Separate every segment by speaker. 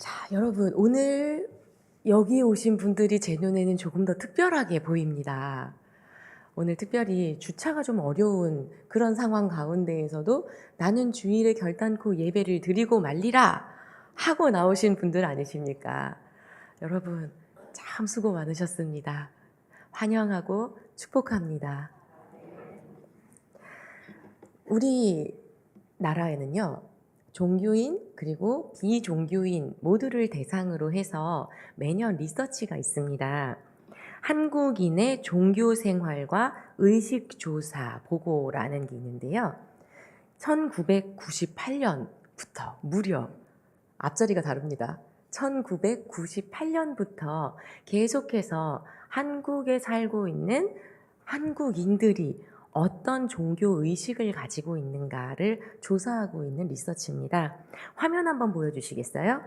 Speaker 1: 자, 여러분, 오늘 여기 오신 분들이 제 눈에는 조금 더 특별하게 보입니다. 오늘 특별히 주차가 좀 어려운 그런 상황 가운데에서도 나는 주일에 결단코 예배를 드리고 말리라 하고 나오신 분들 아니십니까? 여러분, 참 수고 많으셨습니다. 환영하고 축복합니다. 우리 나라에는요, 종교인 그리고 비종교인 모두를 대상으로 해서 매년 리서치가 있습니다. 한국인의 종교 생활과 의식 조사 보고라는 게 있는데요. 1998년부터 무려 앞자리가 다릅니다. 1998년부터 계속해서 한국에 살고 있는 한국인들이 어떤 종교 의식을 가지고 있는가를 조사하고 있는 리서치입니다. 화면 한번 보여주시겠어요?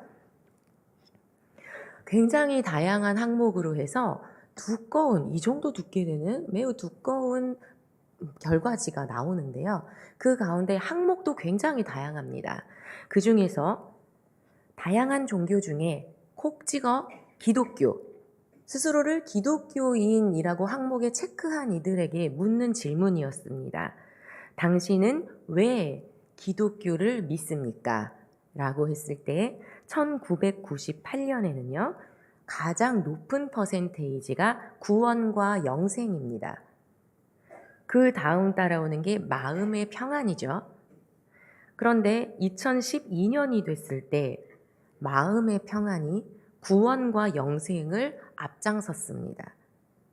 Speaker 1: 굉장히 다양한 항목으로 해서 두꺼운, 이 정도 두께 되는 매우 두꺼운 결과지가 나오는데요. 그 가운데 항목도 굉장히 다양합니다. 그 중에서 다양한 종교 중에 콕 찍어 기독교, 스스로를 기독교인이라고 항목에 체크한 이들에게 묻는 질문이었습니다. 당신은 왜 기독교를 믿습니까? 라고 했을 때 1998년에는요, 가장 높은 퍼센테이지가 구원과 영생입니다. 그 다음 따라오는 게 마음의 평안이죠. 그런데 2012년이 됐을 때 마음의 평안이 구원과 영생을 앞장섰습니다.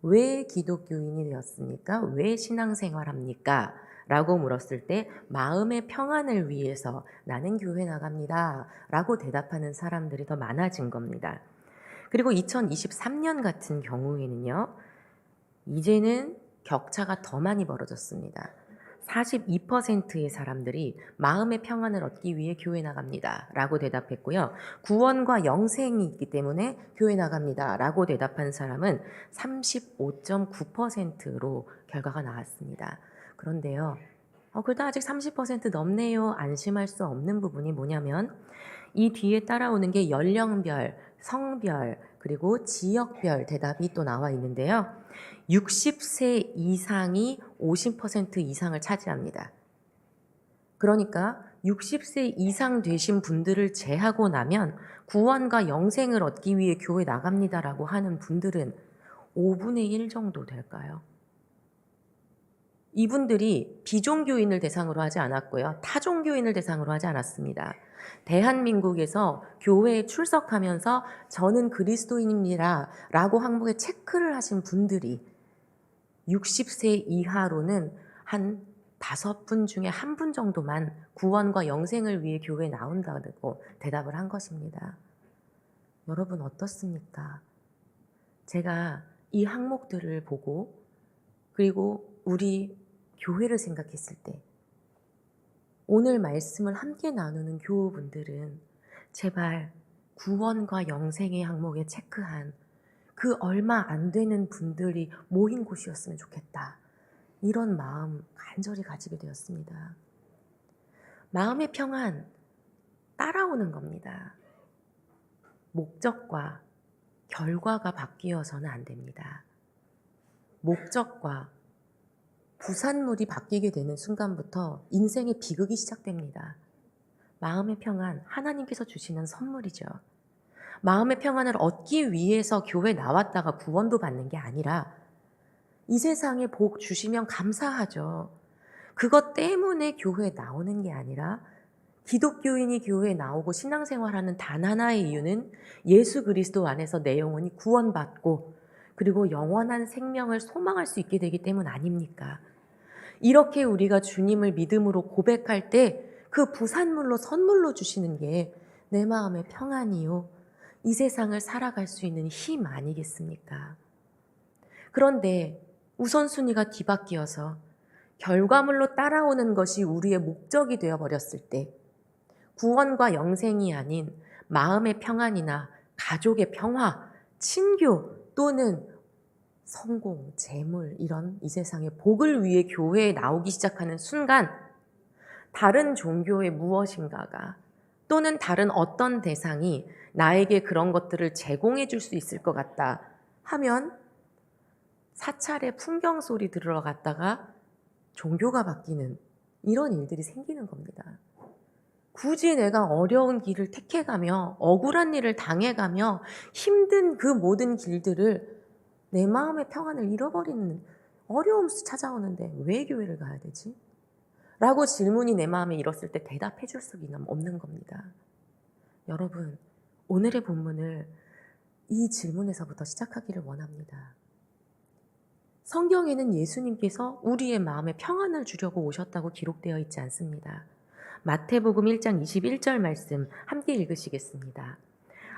Speaker 1: 왜 기독교인이 되었습니까? 왜 신앙생활합니까? 라고 물었을 때 마음의 평안을 위해서 나는 교회 나갑니다. 라고 대답하는 사람들이 더 많아진 겁니다. 그리고 2023년 같은 경우에는요, 이제는 격차가 더 많이 벌어졌습니다. 42%의 사람들이 마음의 평안을 얻기 위해 교회 나갑니다. 라고 대답했고요. 구원과 영생이 있기 때문에 교회 나갑니다. 라고 대답한 사람은 35.9%로 결과가 나왔습니다. 그런데요. 어, 그래도 아직 30% 넘네요. 안심할 수 없는 부분이 뭐냐면 이 뒤에 따라오는 게 연령별, 성별, 그리고 지역별 대답이 또 나와 있는데요. 60세 이상이 50% 이상을 차지합니다. 그러니까 60세 이상 되신 분들을 제하고 나면 구원과 영생을 얻기 위해 교회 나갑니다라고 하는 분들은 5분의 1 정도 될까요? 이분들이 비종교인을 대상으로 하지 않았고요. 타종교인을 대상으로 하지 않았습니다. 대한민국에서 교회에 출석하면서 저는 그리스도인입니다. 라고 항목에 체크를 하신 분들이 60세 이하로는 한 다섯 분 중에 한 분 정도만 구원과 영생을 위해 교회에 나온다고 대답을 한 것입니다. 여러분 어떻습니까? 제가 이 항목들을 보고 그리고 우리 교회를 생각했을 때 오늘 말씀을 함께 나누는 교우분들은 제발 구원과 영생의 항목에 체크한 그 얼마 안 되는 분들이 모인 곳이었으면 좋겠다. 이런 마음 간절히 가지게 되었습니다. 마음의 평안 따라오는 겁니다. 목적과 결과가 바뀌어서는 안 됩니다. 목적과 부산물이 바뀌게 되는 순간부터 인생의 비극이 시작됩니다. 마음의 평안, 하나님께서 주시는 선물이죠. 마음의 평안을 얻기 위해서 교회 나왔다가 구원도 받는 게 아니라 이 세상에 복 주시면 감사하죠. 그것 때문에 교회에 나오는 게 아니라 기독교인이 교회에 나오고 신앙생활하는 단 하나의 이유는 예수 그리스도 안에서 내 영혼이 구원받고 그리고 영원한 생명을 소망할 수 있게 되기 때문 아닙니까? 이렇게 우리가 주님을 믿음으로 고백할 때 그 부산물로 선물로 주시는 게 내 마음의 평안이요. 이 세상을 살아갈 수 있는 힘 아니겠습니까? 그런데 우선순위가 뒤바뀌어서 결과물로 따라오는 것이 우리의 목적이 되어 버렸을 때 구원과 영생이 아닌 마음의 평안이나 가족의 평화, 친교 또는 성공, 재물 이런 이 세상의 복을 위해 교회에 나오기 시작하는 순간 다른 종교의 무엇인가가 또는 다른 어떤 대상이 나에게 그런 것들을 제공해 줄 수 있을 것 같다 하면 사찰의 풍경 소리 들으러 갔다가 종교가 바뀌는 이런 일들이 생기는 겁니다. 굳이 내가 어려운 길을 택해가며 억울한 일을 당해가며 힘든 그 모든 길들을 내 마음의 평안을 잃어버리는 어려움수 찾아오는데 왜 교회를 가야 되지? 라고 질문이 내 마음에 일었을 때 대답해 줄수 없는 겁니다. 여러분, 오늘의 본문을 이 질문에서부터 시작하기를 원합니다. 성경에는 예수님께서 우리의 마음에 평안을 주려고 오셨다고 기록되어 있지 않습니다. 마태복음 1장 21절 말씀 함께 읽으시겠습니다.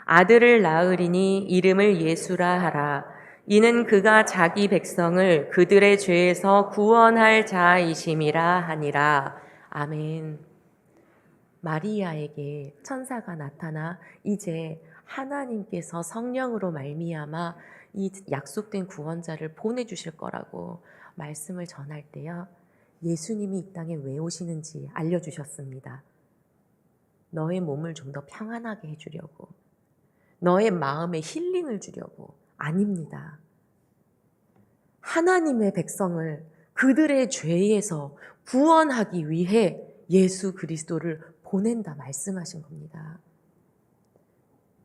Speaker 1: 아들을 낳으리니 이름을 예수라 하라. 이는 그가 자기 백성을 그들의 죄에서 구원할 자이심이라 하니라. 아멘. 마리아에게 천사가 나타나 이제 하나님께서 성령으로 말미암아 이 약속된 구원자를 보내주실 거라고 말씀을 전할 때요. 예수님이 이 땅에 왜 오시는지 알려주셨습니다. 너의 몸을 좀 더 평안하게 해주려고. 너의 마음에 힐링을 주려고. 아닙니다. 하나님의 백성을 그들의 죄에서 구원하기 위해 예수 그리스도를 보낸다 말씀하신 겁니다.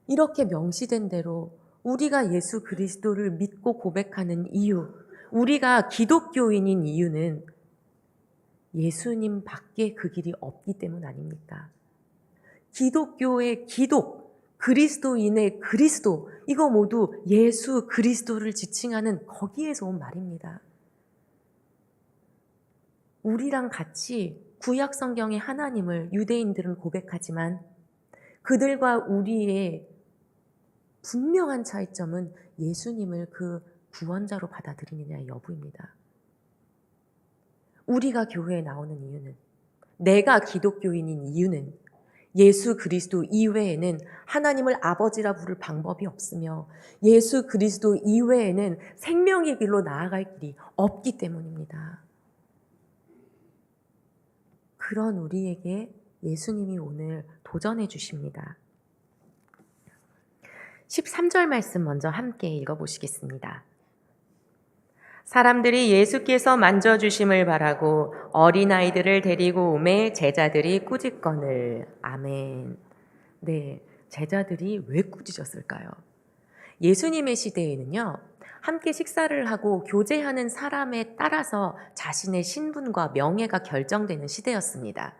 Speaker 1: 이렇게 명시된 대로 우리가 예수 그리스도를 믿고 고백하는 이유, 우리가 기독교인인 이유는 예수님 밖에 그 길이 없기 때문 아닙니까? 기독교의 기독, 그리스도인의 그리스도, 이거 모두 예수 그리스도를 지칭하는 거기에서 온 말입니다. 우리랑 같이 구약 성경의 하나님을 유대인들은 고백하지만 그들과 우리의 분명한 차이점은 예수님을 그 구원자로 받아들이느냐의 여부입니다. 우리가 교회에 나오는 이유는 내가 기독교인인 이유는 예수 그리스도 이외에는 하나님을 아버지라 부를 방법이 없으며 예수 그리스도 이외에는 생명의 길로 나아갈 길이 없기 때문입니다. 그런 우리에게 예수님이 오늘 도전해 주십니다. 13절 말씀 먼저 함께 읽어보시겠습니다. 사람들이 예수께서 만져주심을 바라고 어린아이들을 데리고 오매 제자들이 꾸짖거늘. 아멘. 네, 제자들이 왜 꾸짖었을까요? 예수님의 시대에는요, 함께 식사를 하고 교제하는 사람에 따라서 자신의 신분과 명예가 결정되는 시대였습니다.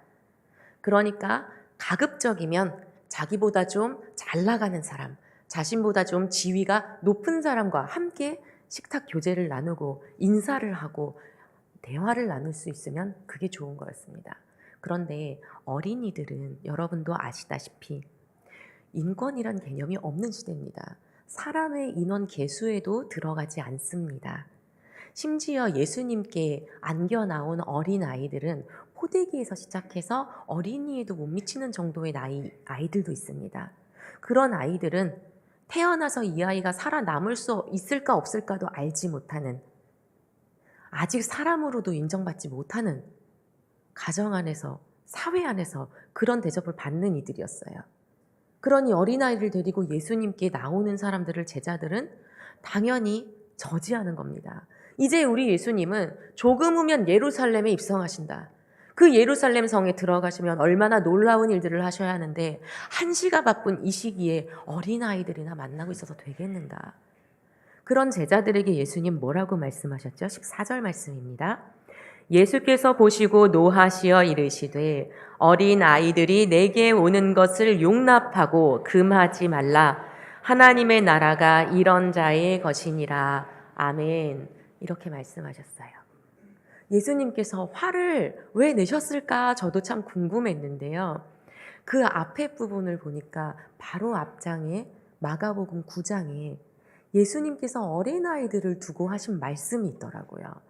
Speaker 1: 그러니까 가급적이면 자기보다 좀 잘 나가는 사람, 자신보다 좀 지위가 높은 사람과 함께 식탁 교제를 나누고 인사를 하고 대화를 나눌 수 있으면 그게 좋은 거였습니다. 그런데 어린이들은 여러분도 아시다시피 인권이란 개념이 없는 시대입니다. 사람의 인원 개수에도 들어가지 않습니다. 심지어 예수님께 안겨 나온 어린 아이들은 포대기에서 시작해서 어린이에도 못 미치는 정도의 나이 아이들도 있습니다. 그런 아이들은 태어나서 이 아이가 살아남을 수 있을까 없을까도 알지 못하는 아직 사람으로도 인정받지 못하는 가정 안에서 사회 안에서 그런 대접을 받는 이들이었어요. 그러니 어린아이를 데리고 예수님께 나오는 사람들을 제자들은 당연히 저지하는 겁니다. 이제 우리 예수님은 조금 후면 예루살렘에 입성하신다. 그 예루살렘 성에 들어가시면 얼마나 놀라운 일들을 하셔야 하는데 한시가 바쁜 이 시기에 어린아이들이나 만나고 있어서 되겠는가. 그런 제자들에게 예수님 뭐라고 말씀하셨죠? 14절 말씀입니다. 예수께서 보시고 노하시어 이르시되 어린 아이들이 내게 오는 것을 용납하고 금하지 말라. 하나님의 나라가 이런 자의 것이니라. 아멘. 이렇게 말씀하셨어요. 예수님께서 화를 왜 내셨을까 저도 참 궁금했는데요. 그 앞에 부분을 보니까 바로 앞장에 마가복음 9장에 예수님께서 어린아이들을 두고 하신 말씀이 있더라고요.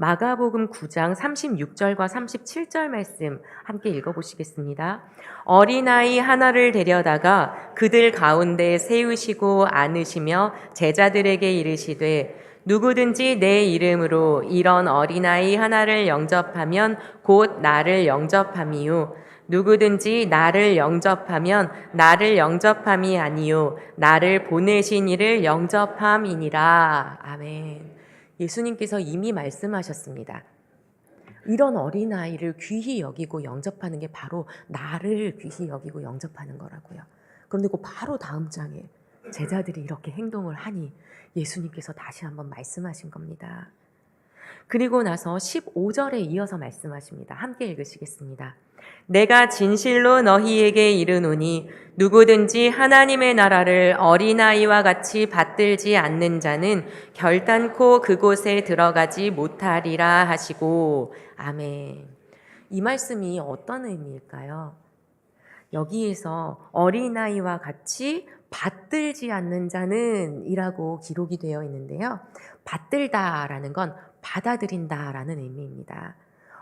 Speaker 1: 마가복음 9장 36절과 37절 말씀 함께 읽어보시겠습니다. 어린아이 하나를 데려다가 그들 가운데 세우시고 안으시며 제자들에게 이르시되 누구든지 내 이름으로 이런 어린아이 하나를 영접하면 곧 나를 영접함이요. 누구든지 나를 영접하면 나를 영접함이 아니요 나를 보내신 이를 영접함이니라. 아멘. 예수님께서 이미 말씀하셨습니다. 이런 어린아이를 귀히 여기고 영접하는 게 바로 나를 귀히 여기고 영접하는 거라고요. 그런데 그 바로 다음 장에 제자들이 이렇게 행동을 하니 예수님께서 다시 한번 말씀하신 겁니다. 그리고 나서 15절에 이어서 말씀하십니다. 함께 읽으시겠습니다. 내가 진실로 너희에게 이르노니 누구든지 하나님의 나라를 어린아이와 같이 받들지 않는 자는 결단코 그곳에 들어가지 못하리라 하시고 아멘. 이 말씀이 어떤 의미일까요? 여기에서 어린아이와 같이 받들지 않는 자는 이라고 기록이 되어 있는데요. 받들다라는 건 받아들인다라는 의미입니다.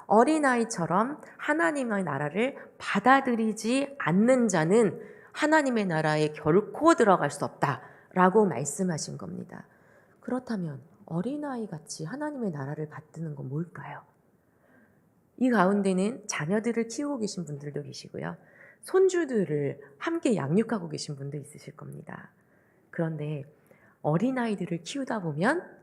Speaker 1: 어린아이처럼 하나님의 나라를 받아들이지 않는 자는 하나님의 나라에 결코 들어갈 수 없다라고 말씀하신 겁니다. 그렇다면 어린아이 같이 하나님의 나라를 받드는 건 뭘까요? 이 가운데는 자녀들을 키우고 계신 분들도 계시고요. 손주들을 함께 양육하고 계신 분도 있으실 겁니다. 그런데 어린아이들을 키우다 보면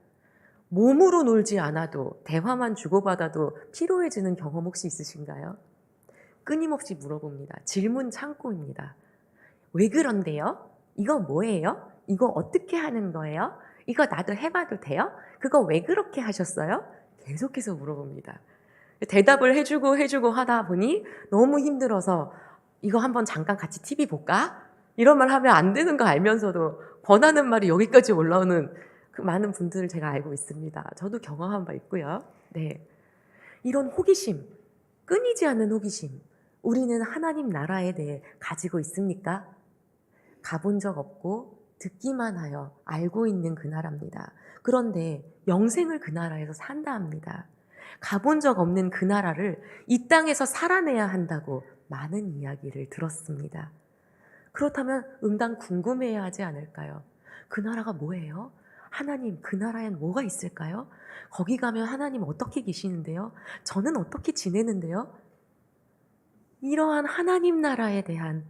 Speaker 1: 몸으로 놀지 않아도 대화만 주고받아도 피로해지는 경험 혹시 있으신가요? 끊임없이 물어봅니다. 질문 창고입니다. 왜 그런데요? 이거 뭐예요? 이거 어떻게 하는 거예요? 이거 나도 해봐도 돼요? 그거 왜 그렇게 하셨어요? 계속해서 물어봅니다. 대답을 해주고 해주고 하다 보니 너무 힘들어서 이거 한번 잠깐 같이 TV 볼까? 이런 말 하면 안 되는 거 알면서도 권하는 말이 여기까지 올라오는 그 많은 분들을 제가 알고 있습니다. 저도 경험한 바 있고요. 네. 이런 호기심, 끊이지 않는 호기심, 우리는 하나님 나라에 대해 가지고 있습니까? 가본 적 없고 듣기만 하여 알고 있는 그 나라입니다. 그런데 영생을 그 나라에서 산다 합니다. 가본 적 없는 그 나라를 이 땅에서 살아내야 한다고 많은 이야기를 들었습니다. 그렇다면 응당 궁금해야 하지 않을까요? 그 나라가 뭐예요? 하나님, 그 나라엔 뭐가 있을까요? 거기 가면 하나님 어떻게 계시는데요? 저는 어떻게 지내는데요? 이러한 하나님 나라에 대한,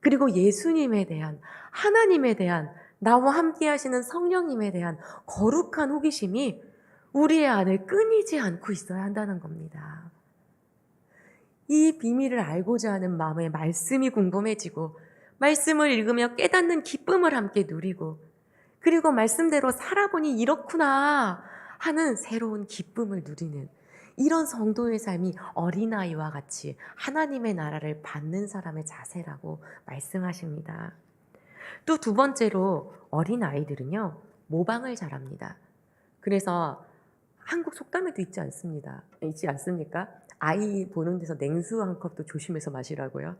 Speaker 1: 그리고 예수님에 대한, 하나님에 대한, 나와 함께 하시는 성령님에 대한 거룩한 호기심이 우리의 안에 끊이지 않고 있어야 한다는 겁니다. 이 비밀을 알고자 하는 마음에 말씀이 궁금해지고, 말씀을 읽으며 깨닫는 기쁨을 함께 누리고, 그리고 말씀대로 살아보니 이렇구나 하는 새로운 기쁨을 누리는 이런 성도의 삶이 어린아이와 같이 하나님의 나라를 받는 사람의 자세라고 말씀하십니다. 또 두 번째로 어린아이들은요, 모방을 잘합니다. 그래서 한국 속담에도 있지 않습니다. 있지 않습니까? 아이 보는 데서 냉수 한 컵도 조심해서 마시라고요.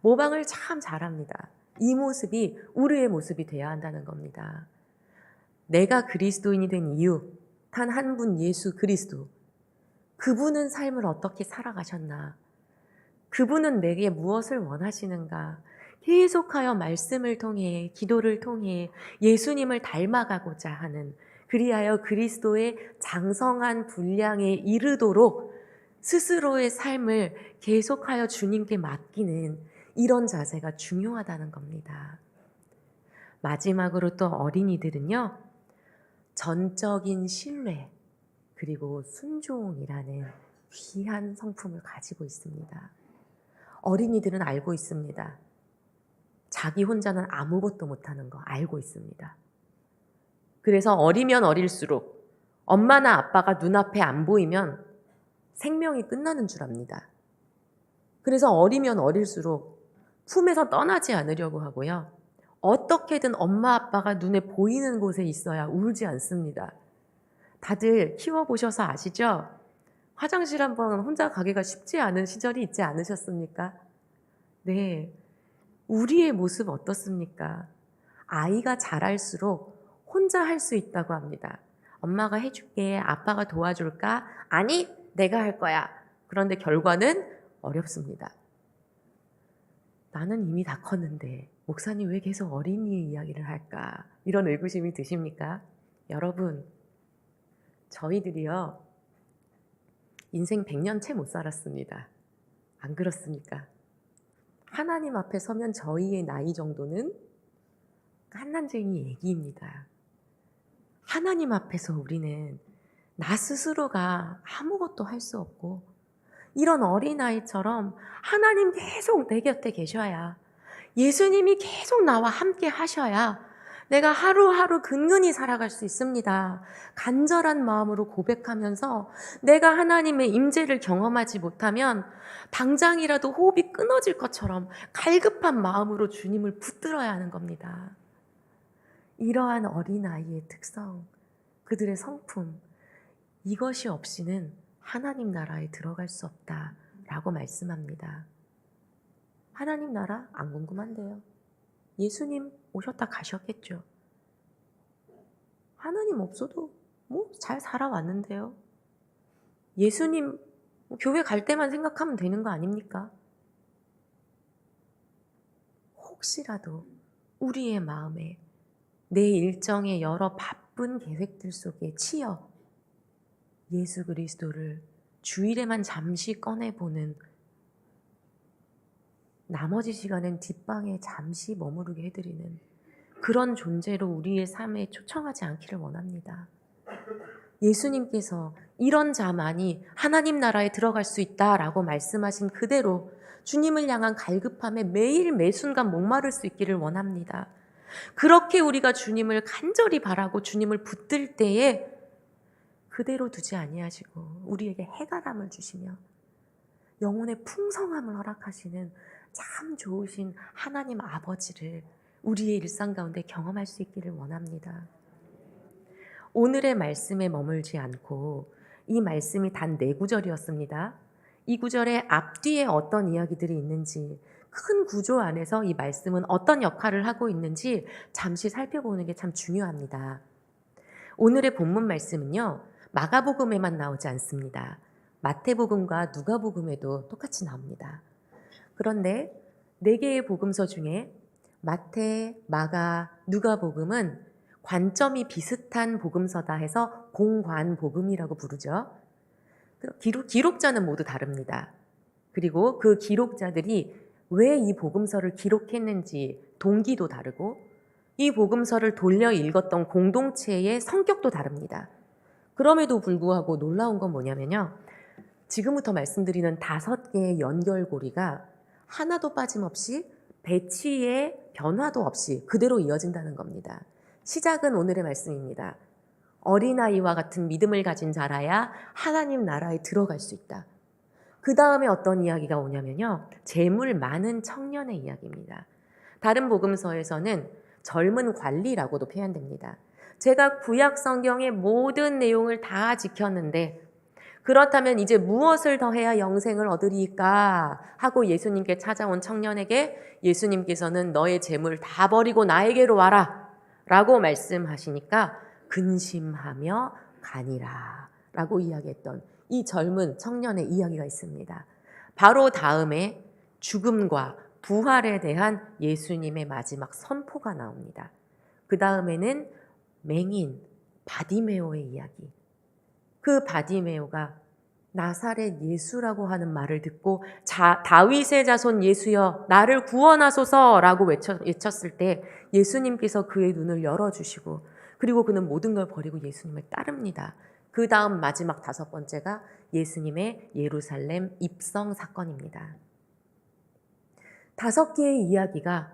Speaker 1: 모방을 참 잘합니다. 이 모습이 우리의 모습이 되어야 한다는 겁니다. 내가 그리스도인이 된 이유, 단 한 분 예수 그리스도. 그분은 삶을 어떻게 살아가셨나? 그분은 내게 무엇을 원하시는가? 계속하여 말씀을 통해, 기도를 통해 예수님을 닮아가고자 하는 그리하여 그리스도의 장성한 분량에 이르도록 스스로의 삶을 계속하여 주님께 맡기는 이런 자세가 중요하다는 겁니다. 마지막으로 또 어린이들은요, 전적인 신뢰, 그리고 순종이라는 귀한 성품을 가지고 있습니다. 어린이들은 알고 있습니다. 자기 혼자는 아무것도 못하는 거 알고 있습니다. 그래서 어리면 어릴수록 엄마나 아빠가 눈앞에 안 보이면 생명이 끝나는 줄 압니다. 그래서 어리면 어릴수록 품에서 떠나지 않으려고 하고요. 어떻게든 엄마 아빠가 눈에 보이는 곳에 있어야 울지 않습니다. 다들 키워보셔서 아시죠? 화장실 한 번 혼자 가기가 쉽지 않은 시절이 있지 않으셨습니까? 네. 우리의 모습 어떻습니까? 아이가 자랄수록 혼자 할 수 있다고 합니다. 엄마가 해줄게. 아빠가 도와줄까? 아니, 내가 할 거야. 그런데 결과는 어렵습니다. 나는 이미 다 컸는데 목사님 왜 계속 어린이 이야기를 할까? 이런 의구심이 드십니까? 여러분, 저희들이요, 인생 100년 채 못 살았습니다. 안 그렇습니까? 하나님 앞에 서면 저희의 나이 정도는 깐난쟁이 얘기입니다. 하나님 앞에서 우리는 나 스스로가 아무것도 할 수 없고 이런 어린아이처럼 하나님 계속 내 곁에 계셔야 예수님이 계속 나와 함께 하셔야 내가 하루하루 근근히 살아갈 수 있습니다. 간절한 마음으로 고백하면서 내가 하나님의 임재를 경험하지 못하면 당장이라도 호흡이 끊어질 것처럼 갈급한 마음으로 주님을 붙들어야 하는 겁니다. 이러한 어린아이의 특성, 그들의 성품, 이것이 없이는 하나님 나라에 들어갈 수 없다 라고 말씀합니다. 하나님 나라 안 궁금한데요. 예수님 오셨다 가셨겠죠. 하나님 없어도 뭐 잘 살아왔는데요. 예수님 뭐 교회 갈 때만 생각하면 되는 거 아닙니까? 혹시라도 우리의 마음에 내 일정의 여러 바쁜 계획들 속에 치여 예수 그리스도를 주일에만 잠시 꺼내보는 나머지 시간엔 뒷방에 잠시 머무르게 해드리는 그런 존재로 우리의 삶에 초청하지 않기를 원합니다. 예수님께서 이런 자만이 하나님 나라에 들어갈 수 있다라고 말씀하신 그대로 주님을 향한 갈급함에 매일 매순간 목마를 수 있기를 원합니다. 그렇게 우리가 주님을 간절히 바라고 주님을 붙들 때에 그대로 두지 아니하시고 우리에게 해가람을 주시며 영혼의 풍성함을 허락하시는 참 좋으신 하나님 아버지를 우리의 일상 가운데 경험할 수 있기를 원합니다. 오늘의 말씀에 머물지 않고 이 말씀이 단 네 구절이었습니다. 이 구절의 앞뒤에 어떤 이야기들이 있는지 큰 구조 안에서 이 말씀은 어떤 역할을 하고 있는지 잠시 살펴보는 게 참 중요합니다. 오늘의 본문 말씀은요. 마가복음에만 나오지 않습니다. 마태복음과 누가복음에도 똑같이 나옵니다. 그런데 네 개의 복음서 중에 마태, 마가, 누가복음은 관점이 비슷한 복음서다 해서 공관복음이라고 부르죠. 기록, 기록자는 모두 다릅니다. 그리고 그 기록자들이 왜 이 복음서를 기록했는지 동기도 다르고 이 복음서를 돌려 읽었던 공동체의 성격도 다릅니다. 그럼에도 불구하고 놀라운 건 뭐냐면요. 지금부터 말씀드리는 다섯 개의 연결고리가 하나도 빠짐없이 배치의 변화도 없이 그대로 이어진다는 겁니다. 시작은 오늘의 말씀입니다. 어린아이와 같은 믿음을 가진 자라야 하나님 나라에 들어갈 수 있다. 그 다음에 어떤 이야기가 오냐면요. 재물 많은 청년의 이야기입니다. 다른 복음서에서는 젊은 관리라고도 표현됩니다. 제가 구약 성경의 모든 내용을 다 지켰는데 그렇다면 이제 무엇을 더해야 영생을 얻으리까 하고 예수님께 찾아온 청년에게 예수님께서는 너의 재물 다 버리고 나에게로 와라 라고 말씀하시니까 근심하며 가니라 라고 이야기했던 이 젊은 청년의 이야기가 있습니다. 바로 다음에 죽음과 부활에 대한 예수님의 마지막 선포가 나옵니다. 그 다음에는 맹인 바디메오의 이야기. 그 바디메오가 나사렛 예수라고 하는 말을 듣고 자, 다윗의 자손 예수여 나를 구원하소서라고 외쳐, 외쳤을 때 예수님께서 그의 눈을 열어주시고 그리고 그는 모든 걸 버리고 예수님을 따릅니다. 그 다음 마지막 다섯 번째가 예수님의 예루살렘 입성 사건입니다. 다섯 개의 이야기가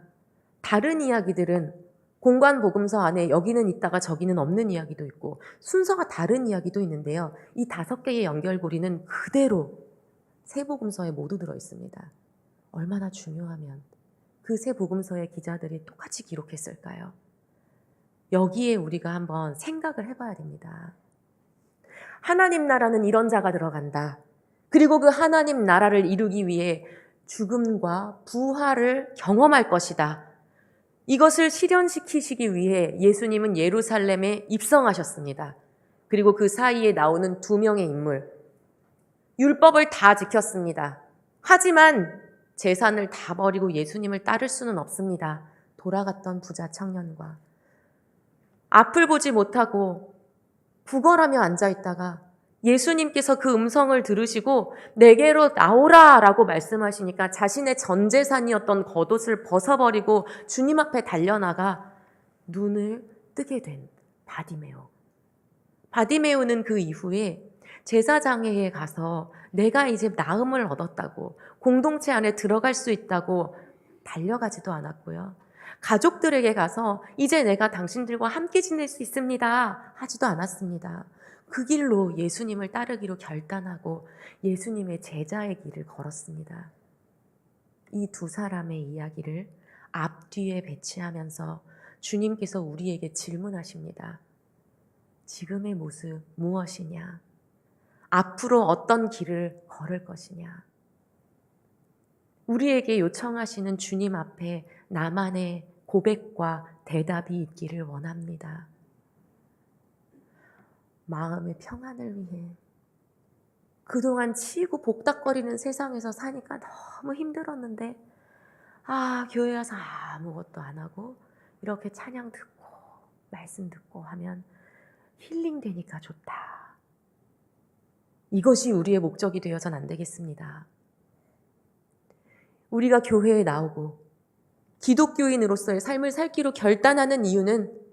Speaker 1: 다른 이야기들은 공관 복음서 안에 여기는 있다가 저기는 없는 이야기도 있고 순서가 다른 이야기도 있는데요. 이 다섯 개의 연결고리는 그대로 세 복음서에 모두 들어 있습니다. 얼마나 중요하면 그 세 복음서의 기자들이 똑같이 기록했을까요? 여기에 우리가 한번 생각을 해봐야 됩니다. 하나님 나라는 이런 자가 들어간다. 그리고 그 하나님 나라를 이루기 위해 죽음과 부활을 경험할 것이다. 이것을 실현시키시기 위해 예수님은 예루살렘에 입성하셨습니다. 그리고 그 사이에 나오는 두 명의 인물. 율법을 다 지켰습니다. 하지만 재산을 다 버리고 예수님을 따를 수는 없습니다. 돌아갔던 부자 청년과 앞을 보지 못하고 구걸하며 앉아 있다가 예수님께서 그 음성을 들으시고 내게로 나오라라고 말씀하시니까 자신의 전 재산이었던 겉옷을 벗어버리고 주님 앞에 달려나가 눈을 뜨게 된 바디메오. 바디메오는 그 이후에 제사장에게 가서 내가 이제 나음을 얻었다고 공동체 안에 들어갈 수 있다고 달려가지도 않았고요. 가족들에게 가서 이제 내가 당신들과 함께 지낼 수 있습니다. 하지도 않았습니다. 그 길로 예수님을 따르기로 결단하고 예수님의 제자의 길을 걸었습니다. 이 두 사람의 이야기를 앞뒤에 배치하면서 주님께서 우리에게 질문하십니다. 지금의 모습 무엇이냐? 앞으로 어떤 길을 걸을 것이냐? 우리에게 요청하시는 주님 앞에 나만의 고백과 대답이 있기를 원합니다. 마음의 평안을 위해 그동안 치고 복닥거리는 세상에서 사니까 너무 힘들었는데 아 교회 와서 아무것도 안 하고 이렇게 찬양 듣고 말씀 듣고 하면 힐링 되니까 좋다. 이것이 우리의 목적이 되어선 안 되겠습니다. 우리가 교회에 나오고 기독교인으로서의 삶을 살기로 결단하는 이유는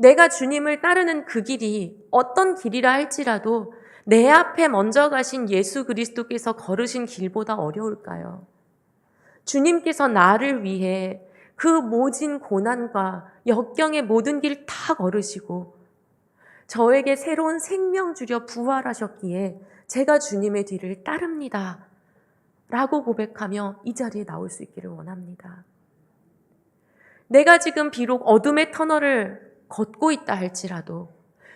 Speaker 1: 내가 주님을 따르는 그 길이 어떤 길이라 할지라도 내 앞에 먼저 가신 예수 그리스도께서 걸으신 길보다 어려울까요? 주님께서 나를 위해 그 모진 고난과 역경의 모든 길 다 걸으시고 저에게 새로운 생명 주려 부활하셨기에 제가 주님의 뒤를 따릅니다. 라고 고백하며 이 자리에 나올 수 있기를 원합니다. 내가 지금 비록 어둠의 터널을 걷고 있다 할지라도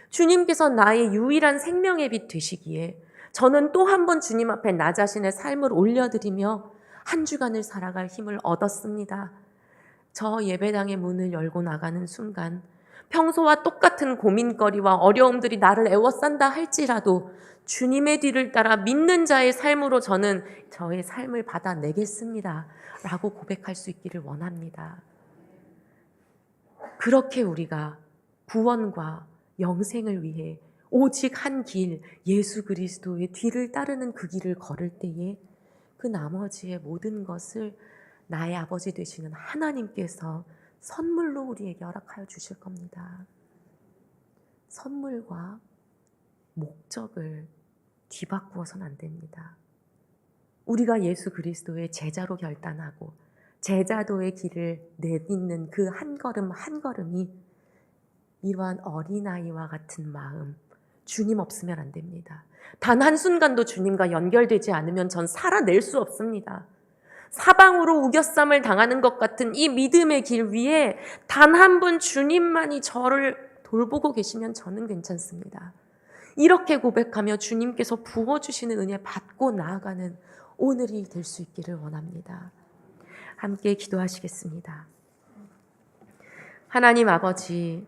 Speaker 1: 주님께서 나의 유일한 생명의 빛 되시기에 저는 또 한 번 주님 앞에 나 자신의 삶을 올려드리며 한 주간을 살아갈 힘을 얻었습니다. 저 예배당의 문을 열고 나가는 순간 평소와 똑같은 고민거리와 어려움들이 나를 애워싼다 할지라도 주님의 뒤를 따라 믿는 자의 삶으로 저는 저의 삶을 받아내겠습니다. 라고 고백할 수 있기를 원합니다. 그렇게 우리가 구원과 영생을 위해 오직 한 길, 예수 그리스도의 뒤를 따르는 그 길을 걸을 때에 그 나머지의 모든 것을 나의 아버지 되시는 하나님께서 선물로 우리에게 허락하여 주실 겁니다. 선물과 목적을 뒤바꾸어서는 안 됩니다. 우리가 예수 그리스도의 제자로 결단하고 제자도의 길을 내딛는 그 한 걸음 한 걸음이 이러한 어린아이와 같은 마음, 주님 없으면 안 됩니다. 단 한순간도 주님과 연결되지 않으면 전 살아낼 수 없습니다. 사방으로 우겨쌈을 당하는 것 같은 이 믿음의 길 위에 단 한 분 주님만이 저를 돌보고 계시면 저는 괜찮습니다. 이렇게 고백하며 주님께서 부어주시는 은혜 받고 나아가는 오늘이 될 수 있기를 원합니다. 함께 기도하시겠습니다. 하나님 아버지,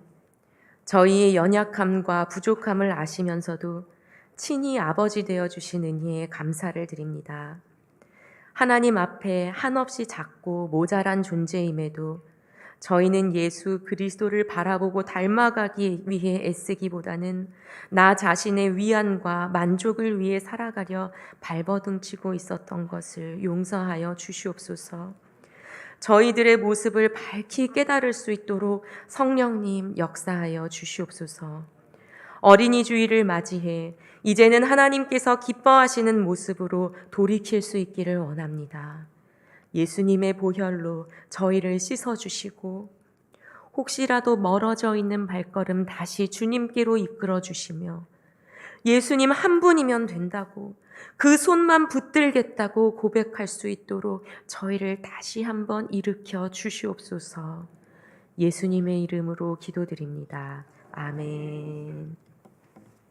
Speaker 1: 저희의 연약함과 부족함을 아시면서도 친히 아버지 되어 주신 은혜에 감사를 드립니다. 하나님 앞에 한없이 작고 모자란 존재임에도 저희는 예수 그리스도를 바라보고 닮아가기 위해 애쓰기보다는 나 자신의 위안과 만족을 위해 살아가려 발버둥치고 있었던 것을 용서하여 주시옵소서. 저희들의 모습을 밝히 깨달을 수 있도록 성령님 역사하여 주시옵소서. 어린이 주일을 맞이해 이제는 하나님께서 기뻐하시는 모습으로 돌이킬 수 있기를 원합니다. 예수님의 보혈로 저희를 씻어 주시고 혹시라도 멀어져 있는 발걸음 다시 주님께로 이끌어 주시며 예수님 한 분이면 된다고 그 손만 붙들겠다고 고백할 수 있도록 저희를 다시 한번 일으켜 주시옵소서 예수님의 이름으로 기도드립니다. 아멘.